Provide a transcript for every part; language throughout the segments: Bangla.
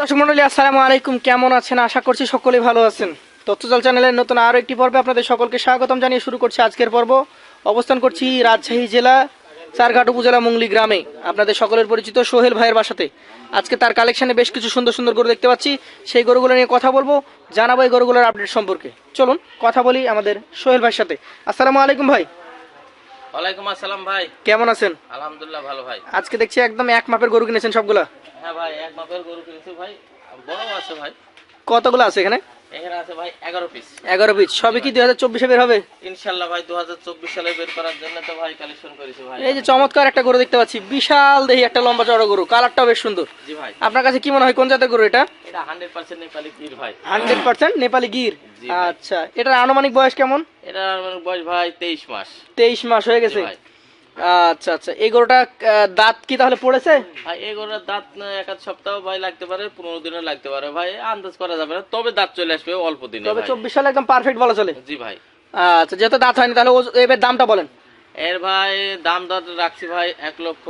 দর্শক মন্ডলী, আসসালামু আলাইকুম। কেমন আছেন? আশা করছি সকলেই ভালো আছেন। তথ্যজল চ্যানেলের নতুন আরও একটি পর্বে আপনাদের সকলকে স্বাগতম জানিয়ে শুরু করছি আজকের পর্ব। অবস্থান করছি রাজশাহী জেলা, চারঘাট উপজেলা মুংলি গ্রামে। আপনাদের সকলের পরিচিত সোহেল ভাইয়ের বাসাতে। আজকে তার কালেকশনে বেশ কিছু সুন্দর সুন্দর গরু দেখতে পাচ্ছি। সেই গরুগুলো নিয়ে কথা বলব, জানাব এই গরুগুলোর আপডেট সম্পর্কে। চলুন, কথা বলি আমাদের সোহেল ভাইয়ের সাথে। আসসালামু আলাইকুম ভাই। ওয়ালাইকুম আসসালাম ভাই। কেমন আছেন? আলহামদুলিল্লাহ ভালো ভাই। আজকে দেখছি একদম এক মাপের গরু কিনেছেন সবগুলা। হ্যাঁ ভাই এক মাপের গরু কিনেছি ভাই। বড় আছে ভাই। কতগুলো আছে এখানে? এখানে আছে ভাই পিস পিস সবই কি বের হবে? ভাই দু হাজার চব্বিশ সালে বের করার জন্য তো ভাই কালেকশন করেছি ভাই। এই যে চমৎকার একটা গরু দেখতে পাচ্ছি। বিশাল দেখি একটা লম্বা চড়া গরু। কালারটাও বেশ সুন্দর। জি ভাই। আপনার কাছে কি মনে হয় কোন জাতের গরু এটা? এটা নেপালি গির ভাই। Hundred percent Nepali Gir. আচ্ছা এটার আনুমানিক বয়স কেমন? এটা বয়স ভাই তেইশ মাস। তেইশ মাস হয়ে গেছে? ভাই আচ্ছা আচ্ছা। এই গরুটা দাঁত কি তাহলে পড়েছে? ভাই এই গরুর দাঁত এক আধ সপ্তাহ ভাই লাগতে পারে পনেরো দিনও লাগতে পারে। ভাই আন্দাজ করা যাবে না তবে দাঁত চলে আসবে অল্প দিনে তবে। চব্বিশ সালে একদম পারফেক্ট বলা চলে। জি ভাই। আচ্ছা যেহেতু দাঁত হয়নি তাহলে এবার দামটা বলেন। এর ভাই দাম দর রাখছি ভাই এক লক্ষ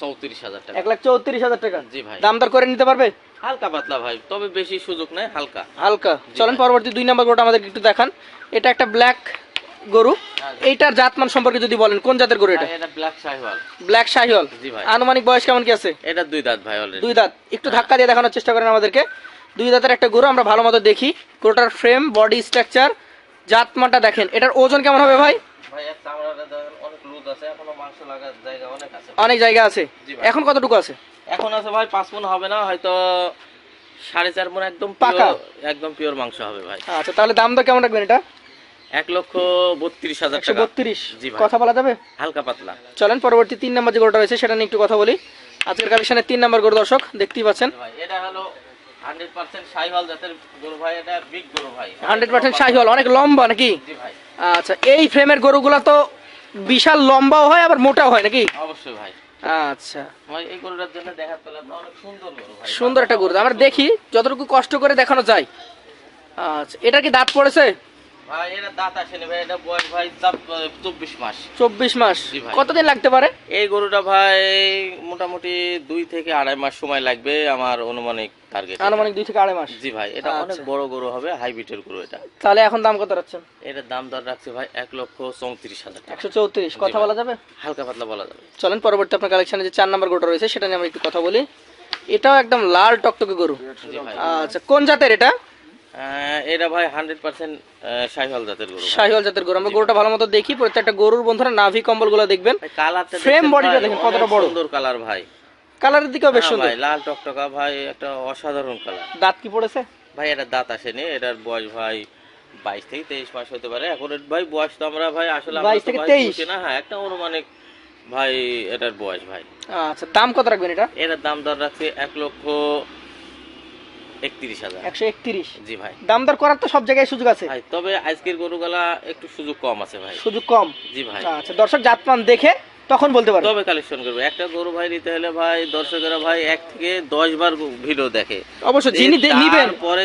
চৌত্রিশ হাজার টাকা। এক লাখ চৌত্রিশ হাজার টাকা। জি ভাই। দাম দর করে নিতে পারবে? হালকা পাতলা ভাই তবে বেশি সুযোগ নাই হালকা। হালকা। চলেন পরবর্তী দুই নম্বর গরুটা আমাদেরকে একটু দেখান। এটা একটা ব্ল্যাক গরু। এইটার জাতমান সম্পর্কে যদি বলেন কোন জাতের গরু এটা? এটা ব্ল্যাক শাহিওয়াল। ব্ল্যাক শাহিওয়াল। জি ভাই। আনুমানিক বয়স কেমন কি আছে? এটা দুই দাঁত ভাই অলরেডি দুই দাঁত। একটু ধাক্কা দিয়ে দেখানোর চেষ্টা করেন আমাদেরকে। দুই দাঁতের একটা গরু আমরা ভালো মতো দেখি। গরুটার ফ্রেম বডি স্ট্রাকচার জাতমানটা দেখেন। এটার ওজন কেমন হবে ভাই? অনেক জায়গা আছে। অনেক জায়গা আছে। জি ভাই। এখন কতটুকু আছে? এখন আছে ভাই পাঁচ মন হবে না হয়তো সাড়ে চার মন একদম পাকা? একদম পিওর মাংস হবে ভাই। আচ্ছা তাহলে দাম তো কেমন রাখবেন এটা? এক লক্ষ বত্রিশ হাজার টাকা। বত্রিশ। কথা বলা যাবে? হালকা পাতলা। চলেন পরবর্তী তিন নম্বর যে গরুটা রয়েছে সেটা নিয়ে একটু কথা বলি। আজকের কালেকশনের তিন নম্বর গরু দর্শক দেখতেই পাচ্ছেন। এটা হলো হান্ড্রেড পার্সেন্ট শাহিওয়াল জাতের গরু ভাই এটা বিগ গরু ভাই। হান্ড্রেড পার্সেন্ট শাহিওয়াল অনেক লম্বা নাকি? আচ্ছা এই ফ্রেমের গরুগুলা তো বিশাল লম্বাও হয় আবার মোটাও হয় নাকি? অবশ্যই ভাই। আচ্ছা। ভাই এই গরুটার জন্য দেখা পেলাম না অনেক সুন্দর গরু ভাই। সুন্দর একটা গরু আমরা দেখি যতটুকু কষ্ট করে দেখানো যায়। আচ্ছা এটা কি দাঁত পড়েছে? ভাই এটা দাঁত আসেনি ভাই এটা বয়স ভাই চব্বিশ মাস। চব্বিশ মাস। কতদিন লাগতে পারে? এই গরুটা ভাই মোটামুটি দুই থেকে আড়াই মাস সময় লাগবে আমার অনুমানিক টার্গেট আনুমানিক দুই থেকে আড়াই মাস। জি ভাই এটা অনেক আচ্ছা। বড় গরু হবে হাইব্রিডের গরু এটা। তাহলে এখন দাম কত রাখছেন? এটার দাম দর রাখছে ভাই এক লক্ষ চৌত্রিশ হাজার একশো চৌত্রিশ। কথা বলা যাবে? হালকা পাতলা বলা যাবে। চলেন পরবর্তী আপনার কালেকশনে যে চার নম্বর গরুটা রয়েছে সেটা নিয়ে আমরা একটু কথা বলি। এটাও একদম লাল টকটকে গরু। আচ্ছা কোন জাতের এটা? আহ, এটা ভাই হান্ড্রেড পার্সেন্ট শাহিওয়াল জাতের গরু। শাহিওয়াল জাতের গরু। আমরা গরুটা ভালো মতো দেখি প্রত্যেকটা গরুর বন্ধুরা নাভি কম্বলগুলো দেখবেন। ভাই, কালারটা Frame দেখছেন body টা ভাই, দেখেন কতটা বড়। সুন্দর কালার ভাই। কালারের দিকেও বেশ সুন্দর। ভাই লাল টকটকা ভাই একটা অসাধারণ কালার। দাঁত কি পড়েছে? ভাই এটা দাঁত আসেনি এটার বয়স ভাই বাইশ থেকে তেইশ মাস হতে পারে। এখন ভাই বয়স তো আমরা ভাই আসলে তো থেকে ভাই 23 বুঝি না হ্যাঁ একটা অনুমানিক ভাই এটার বয়স ভাই। আচ্ছা দাম কত রাখবেন এটা? এটার দাম দর রাখছে এক লক্ষ একত্রিশ হাজার। একশো একত্রিশ? জি ভাই। দাম দর করার তো সব জায়গায় সুযোগ আছে। ভাই তবে আজকের গরুগুলা একটু সুযোগ কম আছে ভাই। সুযোগ কম? জি ভাই। আচ্ছা দর্শক জাতমান দেখে তখন বলতে পারবে তবে কালেকশন করবে। একটা গরু ভাই নিতে হলে ভাই দর্শকেরা ভাই এক থেকে দশ বার ভিডিও দেখে। অবশ্য যিনি নিবেন পরে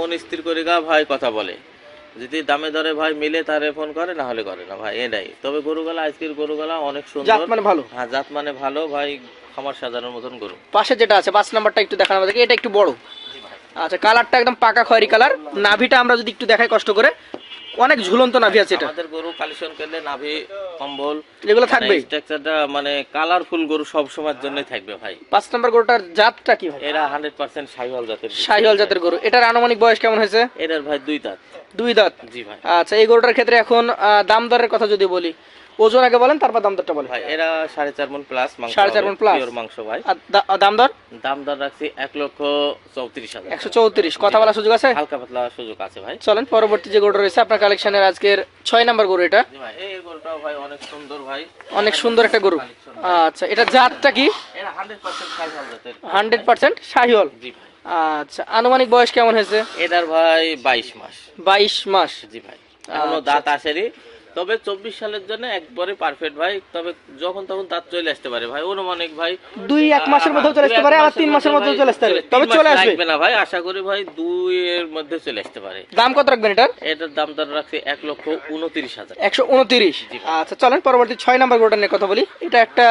মন স্থির করে গা ভাই কথা বলে। যদি দামে দরে ভাই মিলে তারে ফোন করে না হলে করে না ভাই এটাই। তবে গরুগুলা আজকের গরুগুলা অনেক সুন্দর। জাত মানে ভালো। হ্যাঁ জাত মানে ভালো ভাই খামার সাজানোর মতন গরু। পাশে যেটা আছে পাঁচ নাম্বারটা একটু দেখানো আমাদেরকে এটা একটু বড়। আচ্ছা কালারটা একদম পাকা খয়েরি কালার। নাভিটা আমরা যদি একটু দেখাই কষ্ট করে অনেক ঝুলন্ত নাভি আছে এটা। আমাদের গরু কালেকশন করলে নাভি কম্বল এগুলো থাকবে? স্ট্রাকচারটা মানে কালারফুল গরু সব সময়ের জন্যই থাকবে ভাই। পাঁচ নাম্বার গরুটার জাতটা কি হবে? এরা হান্ড্রেড পার্সেন্ট সাইওয়াল জাতের। শাহিওয়াল জাতের গরু। এটার আনুমানিক বয়স কেমন হয়েছে? এটার ভাই দুই দাঁত। দুই দাঁত। জি ভাই। আচ্ছা এই গরুটার ক্ষেত্রে এখন দাম দরের কথা যদি বলি ওজন আগে বলেন তারপর দাম দরটা বলেন। ভাই এরা সাড়ে চার মন প্লাস মাংস সাড়ে চার plus? পিওর মাংস ভাই। দাম দর? দাম দর রাখছি এক লক্ষ চৌত্রিশ হাজার। একশো চৌত্রিশ। কথা বলার সুযোগ আছে? হালকা পাতলা সুযোগ আছে ভাই। চলেন পরবর্তী যে গরুটা রয়েছে আপনার কালেকশনের আজকের ছয় নাম্বার গরু এটা। এই গরুটাও ভাই অনেক সুন্দর ভাই। অনেক সুন্দর একটা গরু। আচ্ছা এটা জাতটা কি? Hundred percent Sahiwal. জি ভাই। আচ্ছা আনুমানিক বয়স কেমন হয়েছে? এটার ভাই বাইশ মাস। বাইশ মাস। জি ভাই এখনও আচ্ছা, দাঁত আসেনি। তবে চব্বিশ সালের জন্য একবারে পারফেক্ট ভাই। তবে যখন তখন দাঁত চলে আসতে পারে ভাই অনুমানিক ভাই। দুই এক মাসের মধ্যেও চলে আসতে পারে আবার তিন মাসের মধ্যেও চলে আসতে পারে। তবে চলে আসবে। না ভাই আশা করি ভাই দুই এর মধ্যে চলে আসতে পারে। দাম কত রাখবেন এটার? এটার দাম দর রাখছে এক লক্ষ উনত্রিশ হাজার। একশো উনত্রিশ। আচ্ছা চলেন পরবর্তী ছয় নাম্বার গরুটা নিয়ে কথা বলি। এটা একটা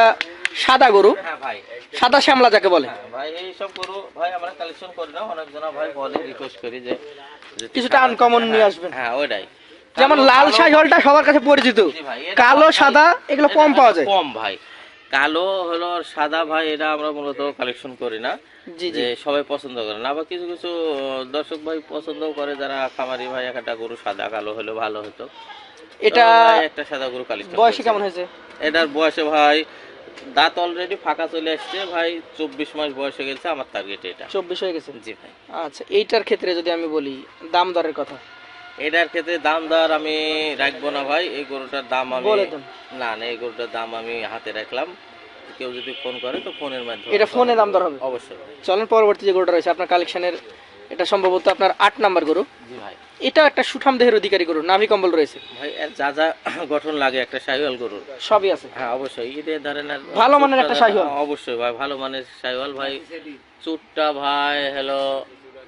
সাদা গরু হ্যাঁ ভাই। সাদা শ্যামলা যাকে বলে। ভাই এইসব গরু ভাই আমরা কালেকশন করি না। অনেকজনা ভাই বলে রিকোয়েস্ট করি যে কিছুটা আনকমন নিয়ে আসবেন। হ্যাঁ ওইটাই। যেমন লাল কালো- শাহিওয়ালটা সবার কাছে পরিচিত। কালো সাদা এগুলো কম পাওয়া যায়। কম ভাই। কালো হলো সাদা ভাই এটা আমরা মূলত কালেকশন করি না। যে সবাই পছন্দ করে না আবার কিছু কিছু দর্শক ভাই পছন্দ করে যারা খামারি ভাই একটা গরু সাদা কালো হলে ভালো হতো। এটা একটা সাদা গরু কালেকশন বয়সে কেমন হয়েছে? এটার বয়সে ভাই দাঁত অলরেডি ফাঁকা চলে আসছে ভাই চব্বিশ মাস বয়সে গেছে আমার টার্গেট এটা। চব্বিশ হয়ে গেছে? জি ভাই। আচ্ছা এইটার ক্ষেত্রে যদি আমি বলি দাম দরের কথা। এটার ক্ষেত্রে দাম দর আমি রাখব না ভাই এই গরুটার দাম আমি না না এই গরুটার দাম আমি হাতে রাখলাম। কেউ যদি ফোন করে তো ফোনের মাধ্যমে এটা ফোনে দাম দর হবে। অবশ্যই। চলেন পরবর্তী যে গরুটা রয়েছে আপনার কালেকশনের এটা সম্ভবত আপনার আট নাম্বার গরু। জি ভাই। এটা একটা সুঠাম দেহের অধিকারী গরু নাভি কম্বল রয়েছে। ভাই এর যা যা গঠন লাগে একটা শাহিওয়াল গরুর সবই আছে। হ্যাঁ অবশ্যই। ঈদের ধরেন ভালো মানের একটা শাহিওয়াল। হ্যাঁ, অবশ্যই ভাই ভালো মানের শাহিওয়াল ভাই চুটটা ভাই হলো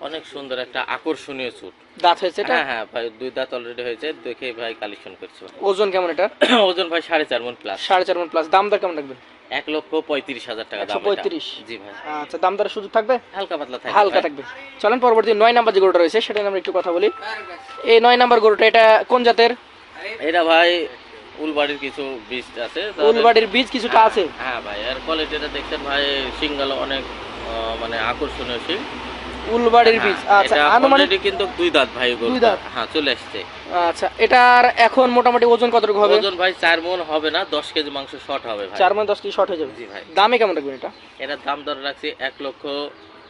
অনেক সুন্দর একটা আকর্ষণীয় চুট দাঁত হয়েছে এটা? হ্যাঁ হ্যাঁ ভাই দুই দাঁত অলরেডি হয়েছে দেখে ভাই কালেকশন করছে। ওজন কেমন এটা? ওজন ভাই সাড়ে চার মন প্লাস সাড়ে চার মন প্লাস দাম দর কেমন রাখবেন? এক লক্ষ পঁয়ত্রিশ হাজার টাকা দাম। 135 জি ভাই। আচ্ছা দাম দরের সুযোগ থাকবে? হালকা পাতলা থাকে হালকা থাকবে। চলেন পরবর্তী নয় নাম্বার যে গরুটা রয়েছে সেটা নিয়ে আমরা একটু কথা বলি। এই নয় নাম্বার গরুটা এটা কোন জাতের? এটা ভাই উলবাড়ির কিছু বীজ আছে উলবাড়ির বীজ কিছুটা আছে। হ্যাঁ ভাই এর কোয়ালিটিটা দেখছেন ভাই সিঙ্গেল অনেক মানে আকর্ষণীয় সিং উলবাড়ির বীজ। আচ্ছা আনুমানিক কিন্তু দুই দাঁত ভাই দুই দাঁত? হ্যাঁ চলে আসছে। আচ্ছা এটার এখন মোটামুটি ওজন কতটুকু হবে? ওজন ভাই চার মন হবে না দশ কেজি মাংস শর্ট হবে ভাই। চার মন দশ কেজি শর্ট হয়ে যাবে। জি ভাই। দামে কেমন রাখবেন এটা? এটার দাম দর রাখছি এক লক্ষ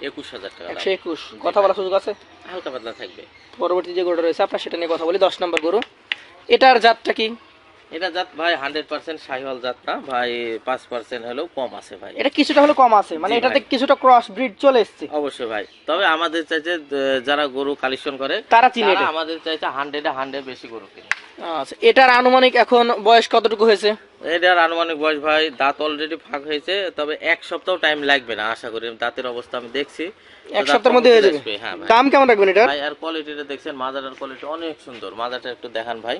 একুশ হাজার টাকা দাম। একশো একুশ। কথা বলার সুযোগ আছে? হালকা পাতলা থাকবে। পরবর্তী যে গরুটা রয়েছে আপনার সেটা নিয়ে কথা বলি দশ নম্বর গরু। এটার জাতটা কি? এটা জাত ভাই হান্ড্রেড পার্সেন্ট শাহিওয়াল জাত না ভাই পাঁচ পার্সেন্ট হলেও কম আছে ভাই। এটা কিছুটা হলে কম আছে মানে এটাতে কিছুটা ক্রস ব্রিড চলে এসছে। অবশ্যই ভাই। তবে আমাদের চাইছে যারা গরু কালেকশন করে তারা চিনে এটা। আমাদের চাইছে হান্ড্রেডে হান্ড্রেড বেশি গরু কিনে। আচ্ছা এটার আনুমানিক এখন বয়স কতটুকু হয়েছে? এটার আনুমানিক বয়স ভাই দাঁত অলরেডি ফাঁক হয়েছে তবে এক সপ্তাহ টাইম লাগবে না আশা করি। দাঁতের অবস্থা আমি দেখছি। এক সপ্তাহের মধ্যে হয়ে যাবে। হ্যাঁ ভাই। দাম কেমন রাখবেন এটার? ভাই আর কোয়ালিটিটা দেখছেন মাজাটার কোয়ালিটি অনেক সুন্দর। মাজাটা একটু দেখান ভাই।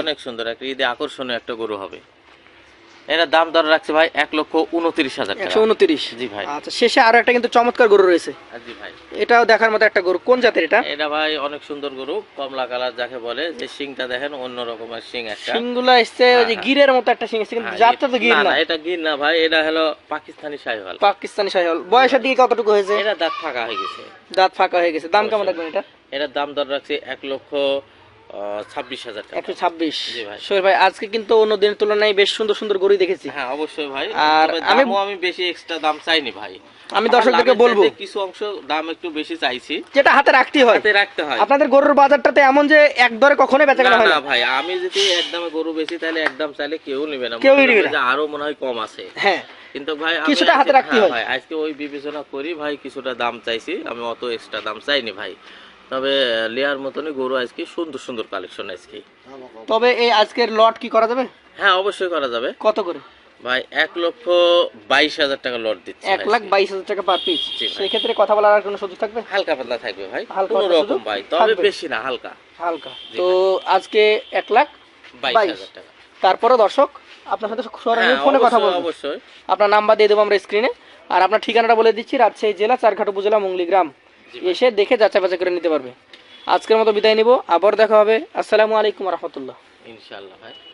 অনেক সুন্দর একটা ঈদে আকর্ষণীয় একটা গরু হবে। এটার দাম দর রাখছে ভাই এক লক্ষ উনত্রিশ হাজার একশো উনত্রিশ। জি ভাই। আচ্ছা শেষে আরও একটা কিন্তু চমৎকার গরু রয়েছে। জি ভাই। এটাও দেখার মতো একটা গরু। কোন জাতের এটা? এটা ভাই অনেক সুন্দর গরু কমলা কালার যাকে বলে। যে শিংটা দেখেন অন্য রকমের শিং একটা। সিংগুলা এসছে ওই যে হ্যাঁ, গিরের মতো একটা সিং এসছে কিন্তু হ্যাঁ, জাতটা তো গির না এটা গির না ভাই এটা হলো পাকিস্তানি শাহিওয়াল। পাকিস্তানি শাহিওয়াল। বয়সের দিকে কতটুকু হয়েছে? এটা দাঁত ফাঁকা হয়ে গেছে। দাঁত ফাঁকা হয়ে গেছে। দাম কেমন রাখবেন এটা? এটার দাম দর রাখছে এক লক্ষ ছাব্বিশ হাজার একশো ছাব্বিশ। সোহেল ভাই। আজকে কিন্তু অন্য দিনের তুলনায় বেশ সুন্দর সুন্দর গরুই দেখেছি। হ্যাঁ অবশ্যই ভাই। আর আমি- আমি বেশি এক্সট্রা দাম চাইনি ভাই। আমি দর্শকদেরকে বলব। কিছু অংশ দাম একটু বেশি চাইছি। যেটা হাতে রাখতেই হয়। হাতে রাখতে হয়। আপনাদের গরুর বাজারটাতে এমন যে এক দরে কখনোই বেচা না কেনা হয় না না। ভাই আমি যদি একদমে গরু বেশি তাহলে একদম চাইলে কেউ নেবে না। মনে নেবে না। আরও মনে হয় কম আছে। হ্যাঁ কিন্তু ভাই কিছুটা হাতে রাখতেই হ্যাঁ হয়। আজকে ওই বিবেচনা করি ভাই কিছুটা দাম চাইছি। আমি অত এক্সট্রা দাম চাইনি ভাই। তবে লেয়ার মতনই গরু আজকে সুন্দর সুন্দর কালেকশন আজকে। তবে এই আজকের লট কি করা যাবে? হ্যাঁ অবশ্যই করা যাবে। কত করে? ভাই এক লক্ষ বাইশ হাজার টাকা লট দিচ্ছে এক লাখ বাইশ হাজার টাকা পার পিস জি সেই ক্ষেত্রে কথা বলার আর কোনো সুযোগ থাকবে? হালকা পাতলা থাকবে ভাই। হালকা কোনো রকম ভাই। তবে বেশি না হালকা। হালকা। তো আজকে এক লাখ বাইশ। হাজার টাকা। তারপরে দর্শক আপনার সাথে সরাসরি হ্যাঁ, ফোনে কথা বলব। অবশ্যই। আপনার নাম্বার দিয়ে দেবো আমরা স্ক্রিনে আর আপনার ঠিকানাটা বলে দিচ্ছি রাজশাহী জেলা চারঘাট উপজেলা মুংলি গ্রাম। এসে দেখে যাচাই বাছাই করে নিতে পারবে। আজকের মতো বিদায় নিব। আবার দেখা হবে। আসসালামু আলাইকুম রহমতুল্লাহ। ইনশাল্লাহ ভাই।